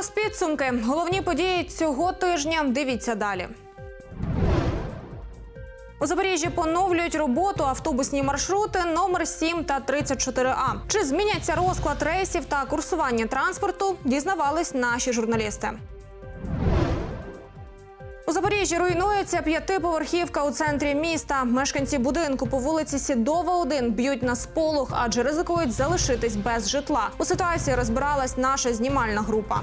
час підсумки. Головні події цього тижня. Дивіться далі. У Запоріжжі поновлюють роботу автобусні маршрути номер 7 та 34А. Чи зміняться розклад рейсів та курсування транспорту? Дізнавались наші журналісти. У Запоріжжі руйнується п'ятиповерхівка у центрі міста. Мешканці будинку по вулиці Сідова 1 б'ють на сполох, адже ризикують залишитись без житла. У ситуації розбиралась наша знімальна група.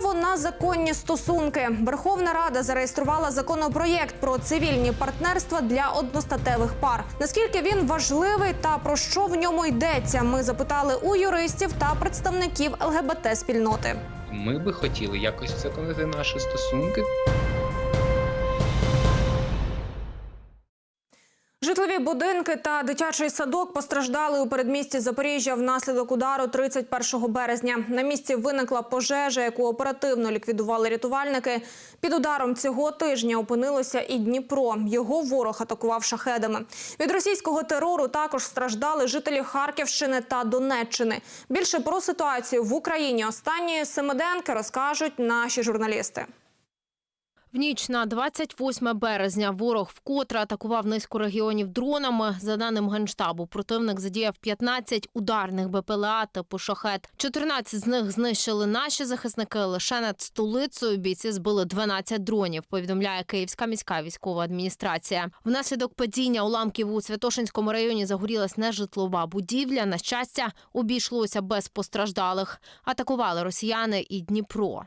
Право на законні стосунки. Верховна Рада зареєструвала законопроєкт про цивільні партнерства для одностатевих пар. Наскільки він важливий та про що в ньому йдеться? Ми запитали у юристів та представників ЛГБТ спільноти. Ми би хотіли якось законити наші стосунки. Будинки та дитячий садок постраждали у передмісті Запоріжжя внаслідок удару 31 березня. На місці виникла пожежа, яку оперативно ліквідували рятувальники. Під ударом цього тижня опинилося і Дніпро. Його ворог атакував шахедами. Від російського терору також страждали жителі Харківщини та Донеччини. Більше про ситуацію в Україні останньої семиденки розкажуть наші журналісти. В ніч на 28 березня ворог вкотре атакував низку регіонів дронами. За даним генштабу, противник задіяв 15 ударних БПЛА типу «Шахет». 14 з них знищили наші захисники. Лише над столицею бійці збили 12 дронів. Повідомляє Київська міська військова адміністрація. Внаслідок падіння уламків у Святошинському районі загорілась нежитлова будівля. На щастя, обійшлося без постраждалих. Атакували росіяни і Дніпро.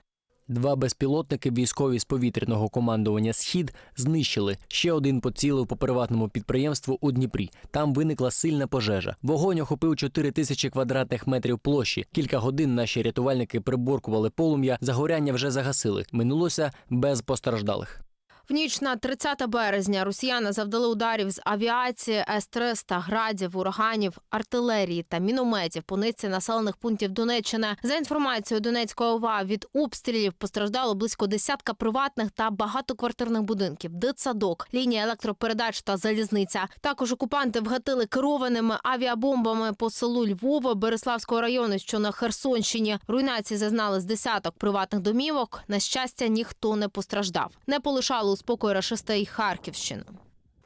Два безпілотники військові з повітряного командування Схід знищили. Ще один поцілив по приватному підприємству у Дніпрі. Там виникла сильна пожежа. Вогонь охопив 4 тисячі квадратних метрів площі. Кілька годин наші рятувальники приборкували полум'я. Загоряння вже загасили. Минулося без постраждалих. В ніч на 30 березня росіяни завдали ударів з авіації, С-300, градів, ураганів, артилерії та мінометів по низці населених пунктів Донеччини. За інформацією Донецької ОВА, від обстрілів постраждало близько десятка приватних та багатоквартирних будинків, дитсадок, лінія електропередач та залізниця. Також окупанти вгатили керованими авіабомбами по селу Львова Береславського району, що на Херсонщині. Руйнації зазнали з десяток приватних домівок. На щастя, ніхто не постраждав. Не полишали у спокої рашиста й Харківщину.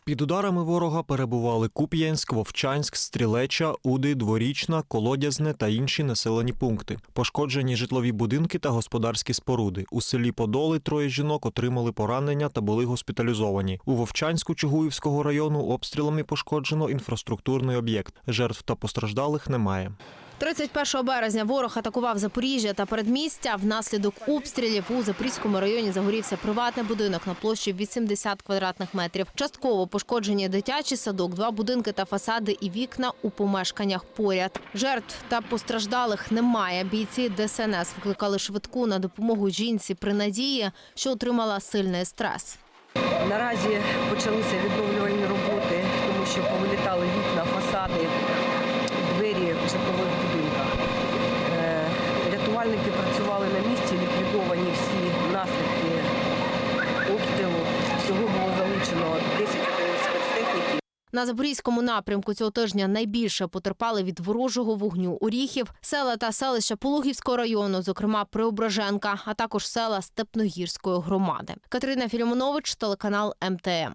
Під ударами ворога перебували Куп'янськ, Вовчанськ, Стрілеча, Уди, Дворічна, Колодязне та інші населені пункти. Пошкоджені житлові будинки та господарські споруди. У селі Подоли троє жінок отримали поранення та були госпіталізовані. У Вовчанську Чугуївського району обстрілами пошкоджено інфраструктурний об'єкт. Жертв та постраждалих немає. 31 березня ворог атакував Запоріжжя та передмістя. Внаслідок обстрілів у Запорізькому районі загорівся приватний будинок на площі 80 квадратних метрів. Частково пошкоджені дитячий садок, два будинки та фасади і вікна у помешканнях поряд. Жертв та постраждалих немає. Бійці ДСНС викликали швидку на допомогу жінці при надії, що отримала сильний стрес. Наразі почалися відновлювальні роботи, тому що повилітали вікна, фасади, двері в житлових будинках. Е, Рятувальники працювали на місці, ліквідовані всі наслідки обстрілу. Всього було залучено 10 одиниць спецтехніки. На запорізькому напрямку цього тижня найбільше потерпали від ворожого вогню Оріхів, села та селища Пологівського району, зокрема Преображенка, а також села Степногірської громади. Катерина Філімонович, телеканал МТМ.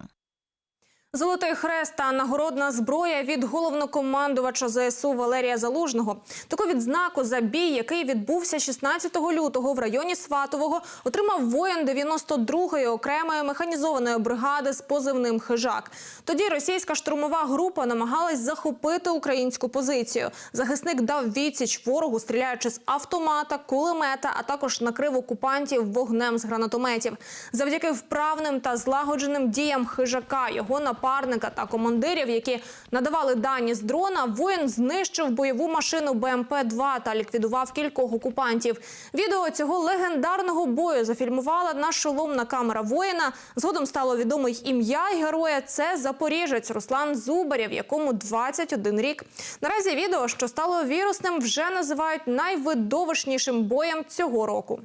Золотий хрест та нагородна зброя від головнокомандувача ЗСУ Валерія Залужного. Таку відзнаку за бій, який відбувся 16 лютого в районі Сватового, отримав воїн 92-ї окремої механізованої бригади з позивним Хижак. Тоді російська штурмова група намагалась захопити українську позицію. Захисник дав відсіч ворогу, стріляючи з автомата, кулемета, а також накрив окупантів вогнем з гранатометів. Завдяки вправним та злагодженим діям хижака, його напарника та командирів, які надавали дані з дрона, воїн знищив бойову машину БМП-2 та ліквідував кількох окупантів. Відео цього легендарного бою зафільмувала нашоломна камера воїна. Згодом стало відомо й ім'я героя. Це запоріжець Руслан Зубарєв, якому 21 рік. Наразі відео, що стало вірусним, вже називають найвидовищнішим боєм цього року.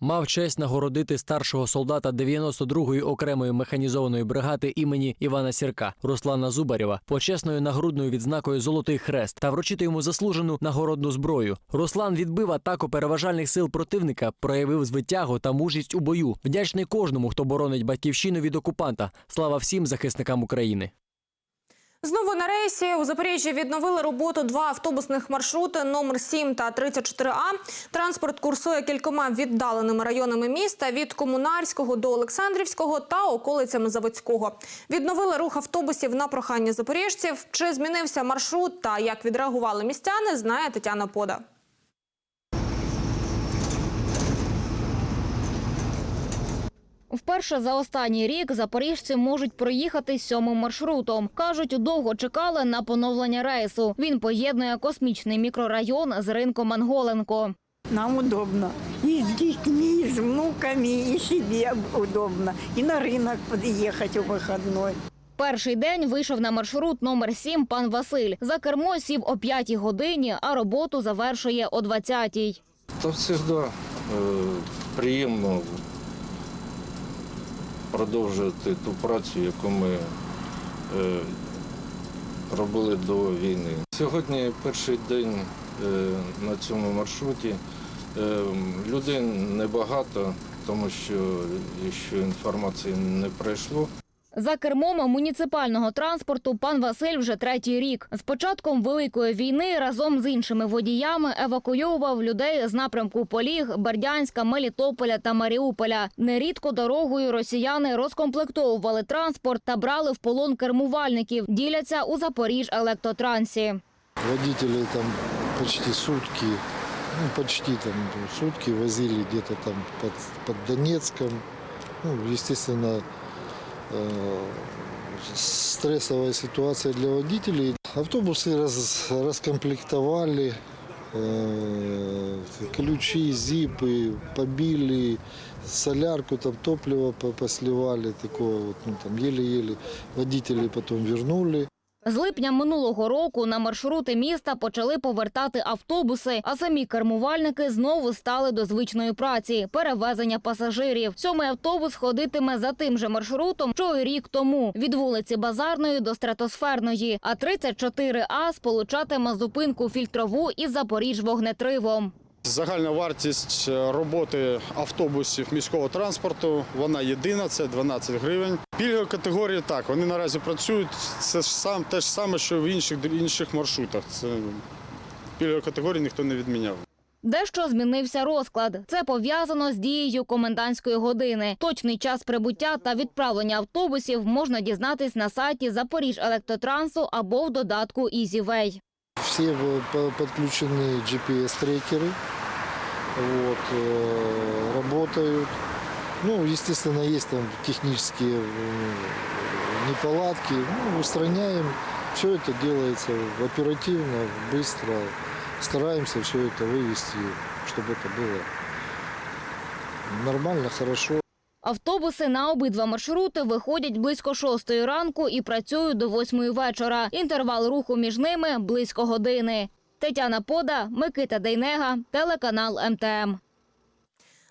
Мав честь нагородити старшого солдата 92-ї окремої механізованої бригади імені Івана Сірка Руслана Зубарєва почесною нагрудною відзнакою Золотий хрест та вручити йому заслужену нагородну зброю. Руслан відбив атаку переважальних сил противника, проявив звитягу та мужність у бою. Вдячний кожному, хто боронить батьківщину від окупанта. Слава всім захисникам України. Знову на рейсі у Запоріжжі відновили роботу два автобусних маршрути номер 7 та 34А. Транспорт курсує кількома віддаленими районами міста від Комунарського до Олександрівського та околицями Заводського. Відновили рух автобусів на прохання запоріжців. Чи змінився маршрут та як відреагували містяни, знає Тетяна Пода. Вперше за останній рік запоріжці можуть проїхати сьомим маршрутом. Кажуть, довго чекали на поновлення рейсу. Він поєднує космічний мікрорайон з ринком Анголенко. Нам удобно. И с детьми, и с внуками, и себе удобно. И на рынок подъехать у выходной. Перший день вийшов на маршрут номер 7 пан Василь. За кермо сів о 5 годині, а роботу завершує о 20-й. Та завжди е, приємно продовжувати ту працю, яку ми е, робили до війни. Сьогодні перший день е, на цьому маршруті. Е, людей небагато, тому що ще інформації не пройшло. За кермом муніципального транспорту пан Василь вже третій рік. З початком великої війни разом з іншими водіями евакуював людей з напрямку Поліг, Бердянська, Мелітополя та Маріуполя. Нерідко дорогою росіяни розкомплектовували транспорт та брали в полон кермувальників. Діляться у Запоріж електротрансі. Водители там почти сутки, ну почти там сутки возили где-то там под Донецком. Ну, э, стрессовая ситуация для водителей. Автобусы раз, раскомплектовали, э, ключи, зипы побили, солярку, там топливо по- посливали, такое вот, ну, там еле-еле водителей потом вернули. З липня минулого року на маршрути міста почали повертати автобуси, а самі кермувальники знову стали до звичної праці перевезення пасажирів. Сьомий автобус ходитиме за тим же маршрутом, що й рік тому від вулиці Базарної до стратосферної. А 34А сполучатиме зупинку фільтрову із Запоріж вогнетривом. Загальна вартість е, роботи автобусів міського транспорту вона єдина, це 12 гривень. Пільгові категорії так, вони наразі працюють. Це ж сам те ж саме, що в інших інших маршрутах. Це пільгові категорії ніхто не відміняв. Дещо змінився розклад. Це пов'язано з дією комендантської години. Точний час прибуття та відправлення автобусів можна дізнатись на сайті Запоріж Електротрансу або в додатку EasyWay. Все в- по- подключены GPS-трекеры, вот, э, работают. Ну, естественно, есть там технические э, неполадки, ну, устраняем. Все это делается оперативно, быстро. Стараемся все это вывести, чтобы это было нормально, хорошо. Автобуси на обидва маршрути виходять близько шостої ранку і працюють до восьмої вечора. Інтервал руху між ними близько години. Тетяна Пода, Микита Дейнега, телеканал МТМ.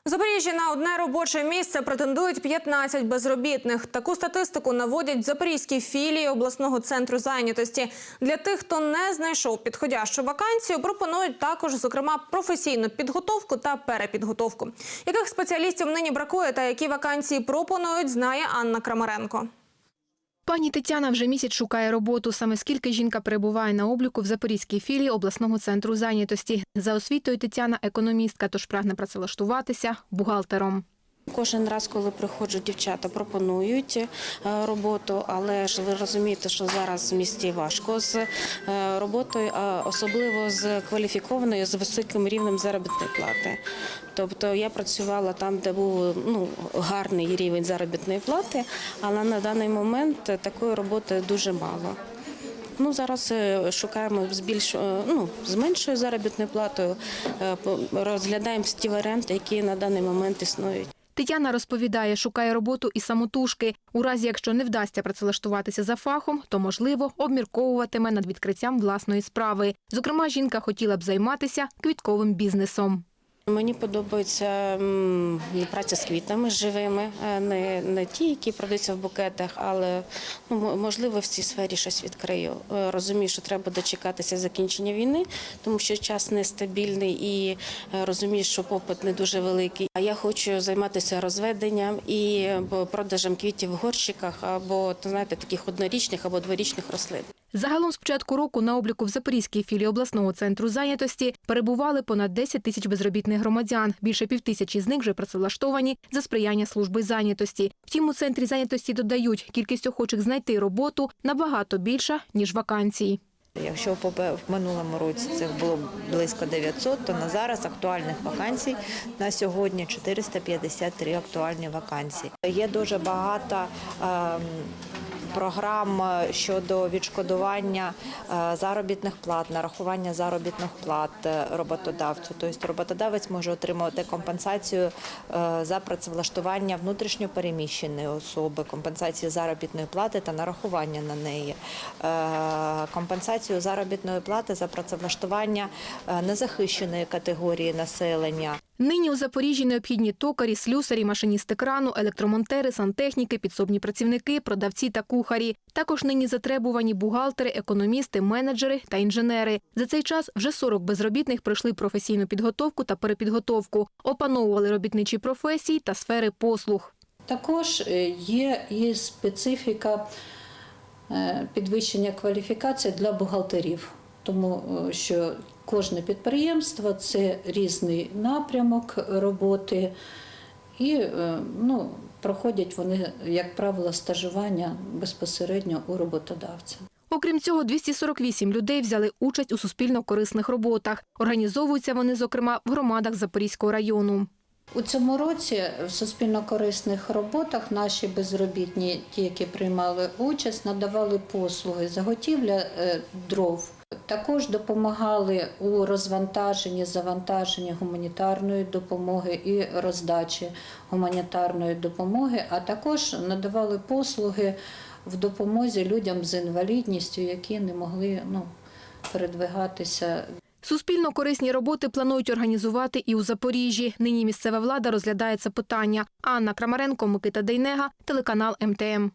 Запоріжжі на одне робоче місце претендують 15 безробітних. Таку статистику наводять в запорізькій філії обласного центру зайнятості. Для тих, хто не знайшов підходящу вакансію, пропонують також, зокрема, професійну підготовку та перепідготовку. Яких спеціалістів нині бракує та які вакансії пропонують, знає Анна Крамаренко. Пані Тетяна вже місяць шукає роботу. Саме скільки жінка перебуває на обліку в Запорізькій філії обласного центру зайнятості. За освітою Тетяна економістка, тож прагне працевлаштуватися бухгалтером. Кожен раз, коли приходжу, дівчата пропонують е, роботу, але ж ви розумієте, що зараз в місті важко з е, роботою, особливо з кваліфікованою, з високим рівнем заробітної плати. Тобто я працювала там, де був ну, гарний рівень заробітної плати, але на даний момент такої роботи дуже мало. Ну, зараз е, шукаємо з більш ну, з меншою заробітною платою, розглядаємо ті варіанти, які на даний момент існують. Тетяна розповідає, шукає роботу і самотужки. У разі, якщо не вдасться працевлаштуватися за фахом, то можливо обмірковуватиме над відкриттям власної справи. Зокрема, жінка хотіла б займатися квітковим бізнесом. Мені подобається праця з квітами живими, е, не, не ті, які продаються в букетах, але ну, можливо в цій сфері щось відкрию. Е, Розумію, що треба дочекатися закінчення війни, тому що час нестабільний і е, розумію, що попит не дуже великий. А я хочу займатися розведенням і продажем квітів в горщиках або знаєте, таких однорічних або дворічних рослин. Загалом з початку року на обліку в Запорізькій філії обласного центру зайнятості перебували понад 10 тисяч безробітних громадян. Більше півтисячі з них вже працевлаштовані за сприяння служби зайнятості. Втім, у центрі зайнятості додають, кількість охочих знайти роботу набагато більша ніж вакансій. Якщо в минулому році це було близько 900, то на зараз актуальних вакансій на сьогодні 453 актуальні вакансії. Є дуже багато ем, програм е, щодо відшкодування е, заробітних плат, нарахування заробітних плат е, роботодавцю. Тобто роботодавець може отримувати компенсацію за працевлаштування внутрішньо переміщеної особи, компенсацію заробітної плати та нарахування на неї, е, компенсацію заробітної плати за працевлаштування е, незахищеної категорії населення. Нині у Запоріжжі необхідні токарі, слюсарі, машиністи крану, електромонтери, сантехніки, підсобні працівники, продавці та кухарі. Також нині затребувані бухгалтери, економісти, менеджери та інженери. За цей час вже 40 безробітних пройшли професійну підготовку та перепідготовку, опановували робітничі професії та сфери послуг. Також е, є і специфіка підвищення кваліфікації для бухгалтерів, тому е, що кожне підприємство це різний напрямок роботи, і е, ну, проходять вони, як правило, стажування безпосередньо у роботодавця. Окрім цього, 248 людей взяли участь у суспільно-корисних роботах. Організовуються вони, зокрема, в громадах Запорізького району. У цьому році в суспільно-корисних роботах наші безробітні, ті, які приймали участь, надавали послуги заготівля е, дров. Також допомагали у розвантаженні, завантаженні гуманітарної допомоги і роздачі гуманітарної допомоги, а також надавали послуги в допомозі людям з інвалідністю, які не могли ну, передвигатися Суспільно-корисні роботи планують організувати і у Запоріжжі. Нині місцева влада розглядає це питання. Анна Крамаренко, Микита Дейнега, телеканал МТМ.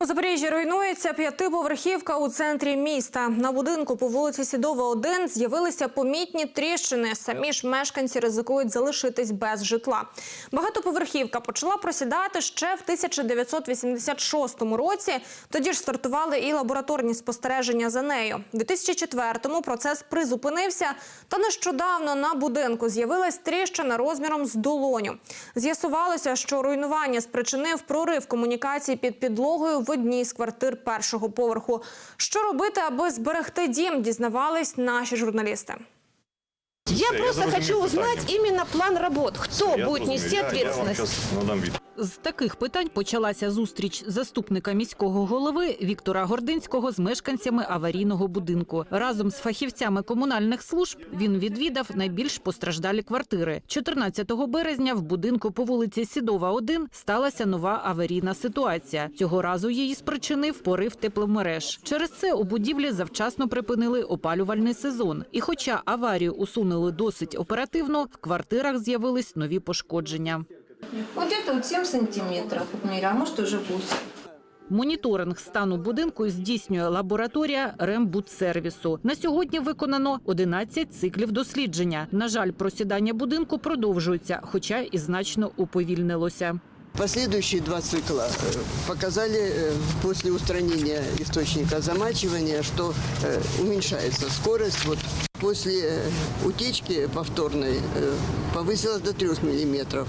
У Запоріжжі руйнується п'ятиповерхівка у центрі міста. На будинку по вулиці Сідова, 1 з'явилися помітні тріщини. Самі ж мешканці ризикують залишитись без житла. Багатоповерхівка почала просідати ще в 1986 році. Тоді ж стартували і лабораторні спостереження за нею. У 2004-му процес призупинився. Та нещодавно на будинку з'явилась тріщина розміром з долоню. З'ясувалося, що руйнування спричинив прорив комунікації під підлогою в одній з квартир першого поверху. Що робити, аби зберегти дім, дізнавались наші журналісти. Я просто хочу узнать именно план работ. Кто будет нести ответственность? З таких питань почалася зустріч заступника міського голови Віктора Гординського з мешканцями аварійного будинку. Разом з фахівцями комунальних служб він відвідав найбільш постраждалі квартири. 14 березня в будинку по вулиці Сідова, 1 сталася нова аварійна ситуація. Цього разу її спричинив порив тепломереж. Через це у будівлі завчасно припинили опалювальний сезон. І, хоча аварію усунули досить оперативно, в квартирах з'явились нові пошкодження. Вот это вот 7 сантиметров, меря, а может уже 8. Моніторинг стану будинку здійснює лабораторія Рембудсервісу. На сьогодні виконано 11 циклів дослідження. На жаль, просідання будинку продовжується, хоча і значно уповільнилося. Последующие два цикла э, показали э, после устранения источника замачивания, что э, уменьшается скорость. Вот после утечки повторной повысилась до 3 миллиметров.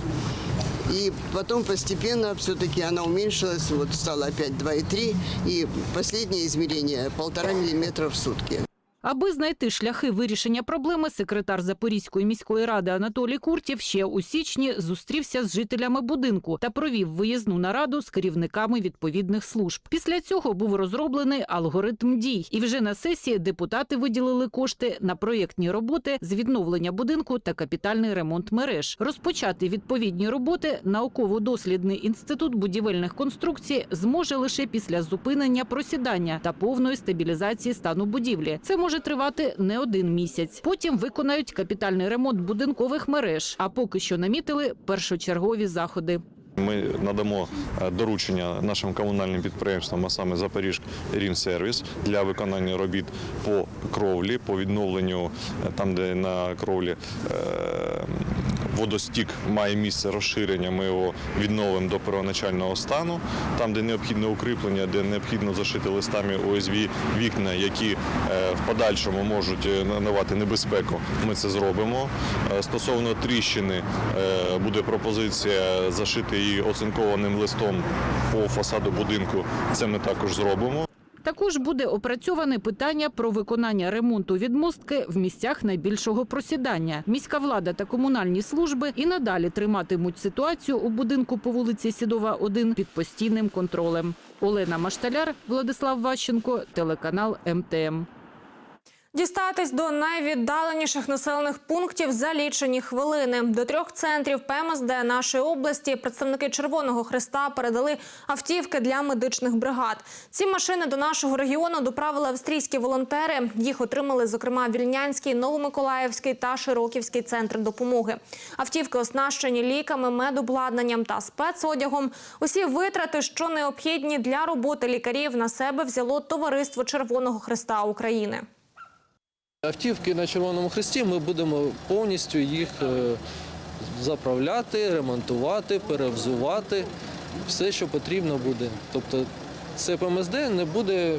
И потом постепенно все-таки она уменьшилась, вот стала опять 2,3, и последнее измерение полтора миллиметра в сутки. Аби знайти шляхи вирішення проблеми, секретар Запорізької міської ради Анатолій Куртєв ще у січні зустрівся з жителями будинку та провів виїзну нараду з керівниками відповідних служб. Після цього був розроблений алгоритм дій, і вже на сесії депутати виділили кошти на проєктні роботи з відновлення будинку та капітальний ремонт мереж. Розпочати відповідні роботи науково-дослідний інститут будівельних конструкцій зможе лише після зупинення просідання та повної стабілізації стану будівлі. Це може може тривати не один місяць. Потім виконають капітальний ремонт будинкових мереж. А поки що намітили першочергові заходи. Ми надамо е, доручення нашим комунальним підприємствам, а саме Запоріж Рівсервіс, для виконання робіт по кровлі, по відновленню е, там, де на кровлі е, водостік має місце розширення. Ми його відновимо до первоначального стану. Там, де необхідне укріплення, де необхідно зашити листами ОСВ вікна, які е, в подальшому можуть е, надавати небезпеку. Ми це зробимо. Е, Стосовно тріщини буде пропозиція зашити її оцинкованим листом по фасаду будинку. Це ми також зробимо. Також буде опрацьоване питання про виконання ремонту відмостки в місцях найбільшого просідання. Міська влада та комунальні служби і надалі триматимуть ситуацію у будинку по вулиці Сідова, 1 під постійним контролем. Олена Машталяр, Владислав Ващенко, телеканал МТМ. Дістатись до найвіддаленіших населених пунктів за лічені хвилини. До трьох центрів ПМСД нашої області представники Червоного Христа передали автівки для медичних бригад. Ці машини до нашого регіону доправили австрійські волонтери. Їх отримали, зокрема, Вільнянський, Новомиколаївський та Широківський центр допомоги. Автівки оснащені ліками, медобладнанням та спецодягом. Усі витрати, що необхідні для роботи лікарів, на себе взяло товариство Червоного Христа України. Автівки на Червоному Хресті ми будемо повністю їх е, заправляти, ремонтувати, перевзувати, все, що потрібно буде. Тобто це ПМСД не буде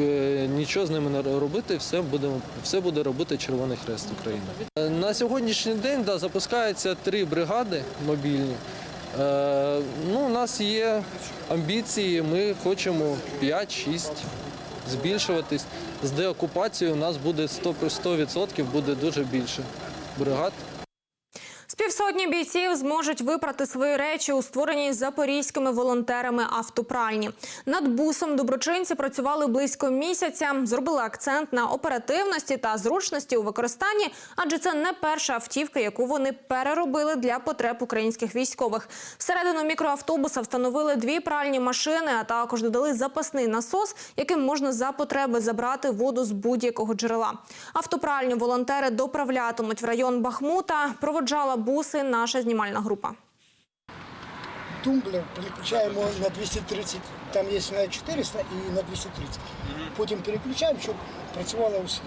е, нічого з ними робити, все буде, все буде робити Червоний Хрест України. Е, На сьогоднішній день да, запускаються три бригади мобільні. Е, ну, у нас є амбіції, ми хочемо 5-6 збільшуватись. З деокупацією у нас буде 100%, 100% буде дуже більше бригад. З півсотні бійців зможуть випрати свої речі у створеній запорізькими волонтерами автопральні. Над бусом доброчинці працювали близько місяця, зробили акцент на оперативності та зручності у використанні, адже це не перша автівка, яку вони переробили для потреб українських військових. Всередину мікроавтобуса встановили дві пральні машини, а також додали запасний насос, яким можна за потреби забрати воду з будь-якого джерела. Автопральню волонтери доправлятимуть в район Бахмута. Проводжала буси наша знімальна група. тумблер переключаємо на 230, там є на 400 і на 230. Потім переключаємо, щоб працювало усе.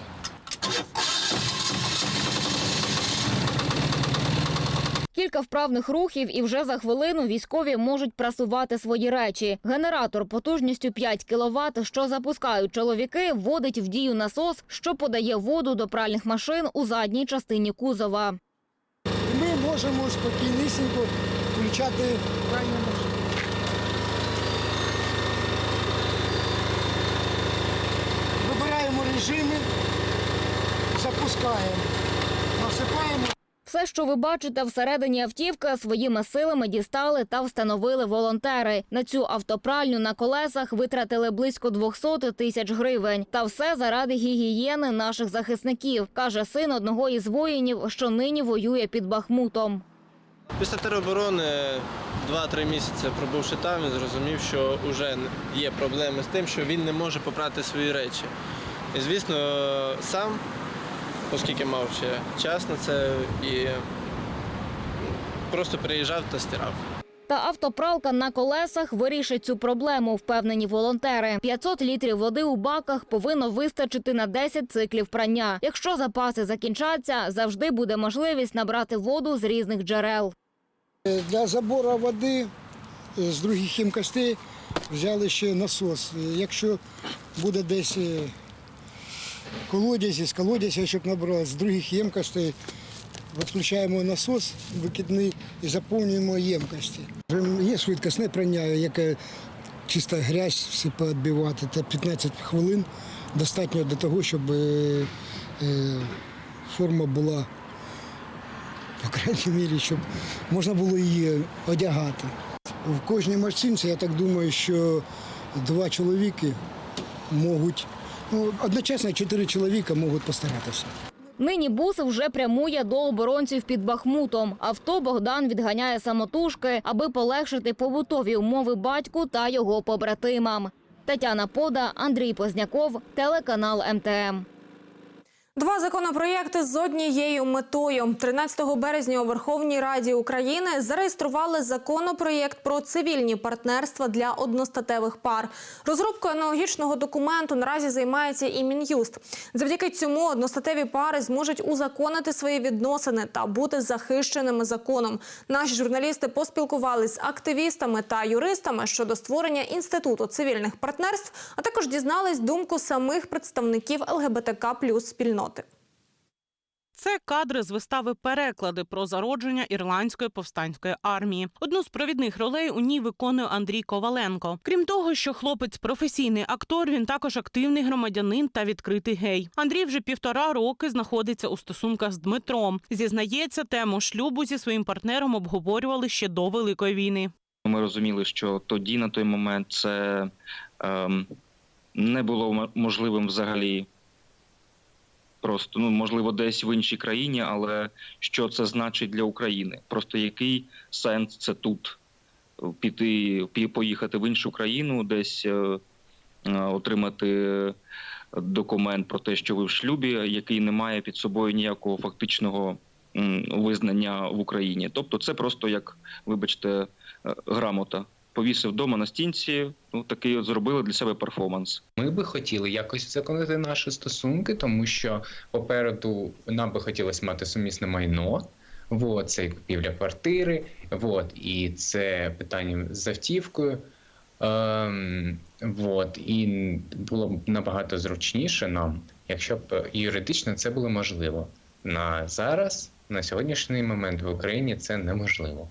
Кілька вправних рухів і вже за хвилину військові можуть прасувати свої речі. Генератор потужністю 5 кВт, що запускають чоловіки, вводить в дію насос, що подає воду до пральних машин у задній частині кузова. Можемо спокійнісінько включати крайню машину. Вибираємо режими, запускаємо, насипаємо. Все, що ви бачите всередині автівки, своїми силами дістали та встановили волонтери. На цю автопральню на колесах витратили близько 200 тисяч гривень. Та все заради гігієни наших захисників, каже син одного із воїнів, що нині воює під Бахмутом. Після тероборони 2-3 місяці пробувши там, він зрозумів, що вже є проблеми з тим, що він не може попрати свої речі. І, звісно, сам, оскільки мав ще час на це, і просто приїжджав та стирав. Та автопралка на колесах вирішить цю проблему, впевнені волонтери. 500 літрів води у баках повинно вистачити на 10 циклів прання. Якщо запаси закінчаться, завжди буде можливість набрати воду з різних джерел. Для забору води з других ємкостей взяли ще насос. Якщо буде десь е, колодязь, з колодязя, щоб набрати з других ємкостей, відключаємо насос викидний і заповнюємо ємкості. Є швидкісне прання, яке чисто грязь всі повідбивати. Це 15 хвилин достатньо для того, щоб е, форма була по крайній мірі, щоб можна було її одягати. В кожній машинці, я так думаю, що два чоловіки можуть, одночасно чотири чоловіка можуть постаратися. Нині бус вже прямує до оборонців під Бахмутом. Авто Богдан відганяє самотужки, аби полегшити побутові умови батьку та його побратимам. Тетяна Пода, Андрій Позняков, телеканал МТМ. Два законопроєкти з однією метою 13 березня у Верховній Раді України зареєстрували законопроєкт про цивільні партнерства для одностатевих пар. Розробкою аналогічного документу наразі займається і Мін'юст. Завдяки цьому одностатеві пари зможуть узаконити свої відносини та бути захищеними законом. Наші журналісти поспілкувалися з активістами та юристами щодо створення інституту цивільних партнерств, а також дізнались думку самих представників ЛГБТК плюс спільноти. Це кадри з вистави Переклади про зародження ірландської повстанської армії. Одну з провідних ролей у ній виконує Андрій Коваленко. Крім того, що хлопець професійний актор, він також активний громадянин та відкритий гей. Андрій вже півтора роки знаходиться у стосунках з Дмитром. Зізнається, тему шлюбу зі своїм партнером обговорювали ще до великої війни. Ми розуміли, що тоді на той момент це ем, не було можливим взагалі. Просто ну можливо десь в іншій країні, але що це значить для України? Просто який сенс це тут піти, поїхати в іншу країну, десь е, е, отримати документ про те, що ви в шлюбі, який не має під собою ніякого фактичного визнання в Україні. Тобто, це просто як, вибачте, е, грамота. Повісив вдома на стінці, ну такий от зробили для себе перформанс. Ми би хотіли якось законити наші стосунки, тому що попереду нам би хотілося мати сумісне майно. Вот, це і купівля квартири, вот, і це питання з автівкою. Ем, вот, і було б набагато зручніше нам, якщо б юридично це було можливо. На зараз, на сьогоднішній момент в Україні це неможливо.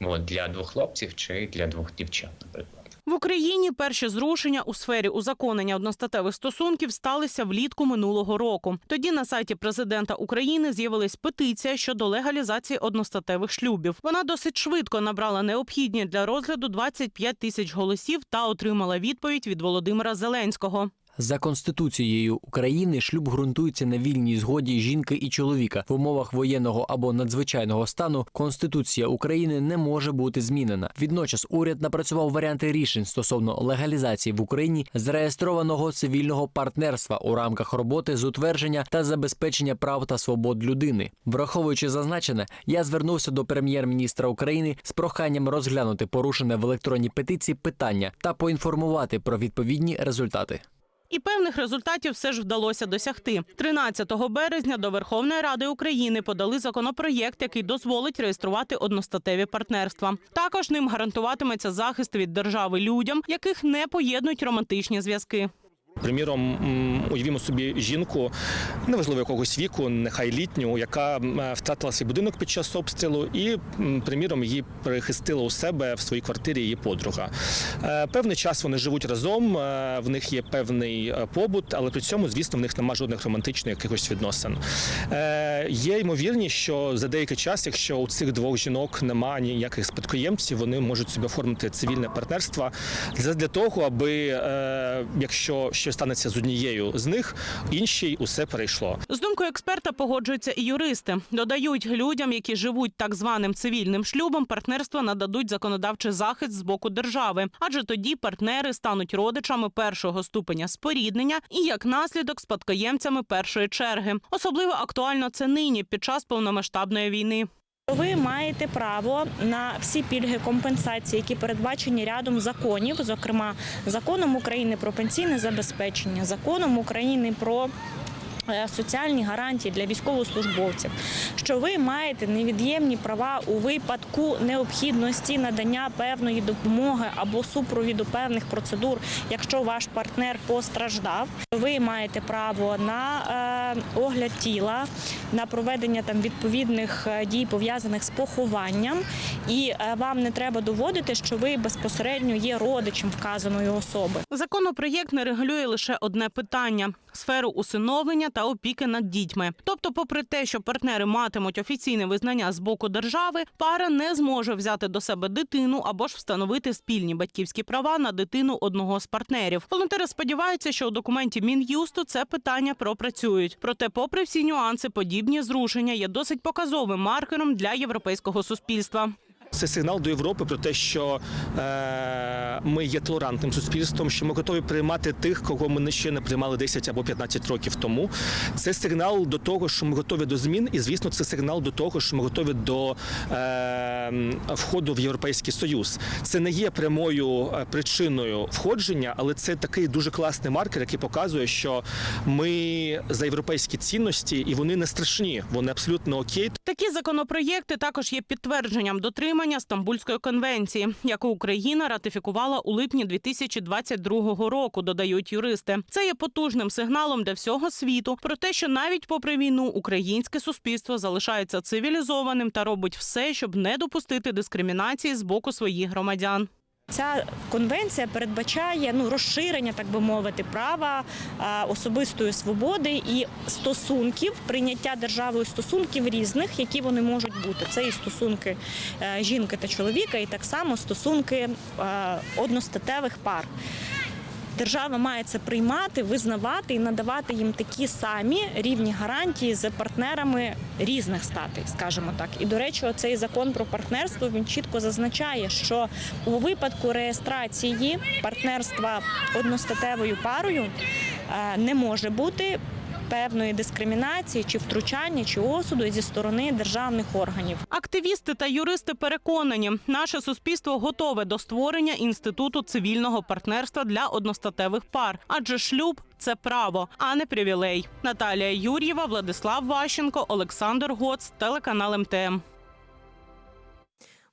Вот, для двох хлопців чи для двох дівчат, наприклад. В Україні перші зрушення у сфері узаконення одностатевих стосунків сталися влітку минулого року. Тоді на сайті президента України з'явилась петиція щодо легалізації одностатевих шлюбів. Вона досить швидко набрала необхідні для розгляду 25 тисяч голосів та отримала відповідь від Володимира Зеленського. За конституцією України шлюб ґрунтується на вільній згоді жінки і чоловіка. В умовах воєнного або надзвичайного стану Конституція України не може бути змінена. Відночас уряд напрацював варіанти рішень стосовно легалізації в Україні зареєстрованого цивільного партнерства у рамках роботи з утвердження та забезпечення прав та свобод людини. Враховуючи зазначене, я звернувся до прем'єр-міністра України з проханням розглянути порушене в електронній петиції питання та поінформувати про відповідні результати. І певних результатів все ж вдалося досягти. 13 березня до Верховної Ради України подали законопроєкт, який дозволить реєструвати одностатеві партнерства. Також ним гарантуватиметься захист від держави людям, яких не поєднують романтичні зв'язки. Приміром, уявімо собі жінку, неважливо якогось віку, нехай літню, яка втратила свій будинок під час обстрілу, і, приміром, її перехистила у себе в своїй квартирі її подруга. Е, Певний час вони живуть разом, е, в них є певний е, побут, але при цьому, звісно, в них немає жодних романтичних якихось відносин. Є ймовірність, що за деякий час, якщо у цих двох жінок немає ніяких спадкоємців, вони можуть собі оформити цивільне партнерство для того, аби якщо щось станеться з однією з них, іншій усе перейшло. З думкою експерта погоджуються і юристи. Додають людям, які живуть так званим цивільним шлюбом, партнерства нададуть законодавчий захист з боку держави, адже тоді партнери стануть родичами першого ступеня споріднення і як наслідок спадкоємцями першої черги. Особливо актуально це нині під час повномасштабної війни. Ви маєте право на всі пільги компенсації, які передбачені рядом законів, зокрема законом України про пенсійне забезпечення, законом України про соціальні гарантії для військовослужбовців, що ви маєте невід'ємні права у випадку необхідності надання певної допомоги або супровіду певних процедур, якщо ваш партнер постраждав. Ви маєте право на е, огляд тіла, на проведення там відповідних е, дій пов'язаних з похованням, і е, вам не треба доводити, що ви безпосередньо є родичем вказаної особи. Законопроєкт не регулює лише одне питання сферу усиновлення та опіки над дітьми. Тобто, попри те, що партнери матимуть офіційне визнання з боку держави, пара не зможе взяти до себе дитину або ж встановити спільні батьківські права на дитину одного з партнерів. Волонтери сподіваються, що у документі мін'юсту це питання пропрацюють. Проте, попри всі нюанси, подібні зрушення є досить показовим маркером для європейського суспільства. Це сигнал до Європи про те, що е, ми є толерантним суспільством, що ми готові приймати тих, кого ми ще не приймали 10 або 15 років тому. Це сигнал до того, що ми готові до змін, і звісно, це сигнал до того, що ми готові до е, входу в Європейський Союз. Це не є прямою е, причиною входження, але це такий дуже класний маркер, який показує, що ми за європейські цінності, і вони не страшні, вони абсолютно окей. Такі законопроєкти також є підтвердженням дотримання Стамбульської конвенції, яку Україна ратифікувала у липні 2022 року. Додають юристи. Це є потужним сигналом для всього світу про те, що навіть попри війну українське суспільство залишається цивілізованим та робить все, щоб не допустити дискримінації з боку своїх громадян. Ця конвенція передбачає ну розширення, так би мовити, права особистої свободи і стосунків, прийняття державою стосунків різних, які вони можуть бути. Це і стосунки е, жінки та чоловіка, і так само стосунки одностатевих пар. Держава має це приймати, визнавати і надавати їм такі самі рівні гарантії з партнерами різних статей, скажімо так. І до речі, цей закон про партнерство він чітко зазначає, що у випадку реєстрації партнерства одностатевою парою е, не може бути певної дискримінації чи втручання, чи осуду зі сторони державних органів. Активісти та юристи переконані, наше суспільство готове до створення інституту цивільного партнерства для одностатевих пар, адже шлюб це право, а не привілей. Наталія Юр'єва, Владислав Ващенко, Олександр Гоц, телеканал МТМ.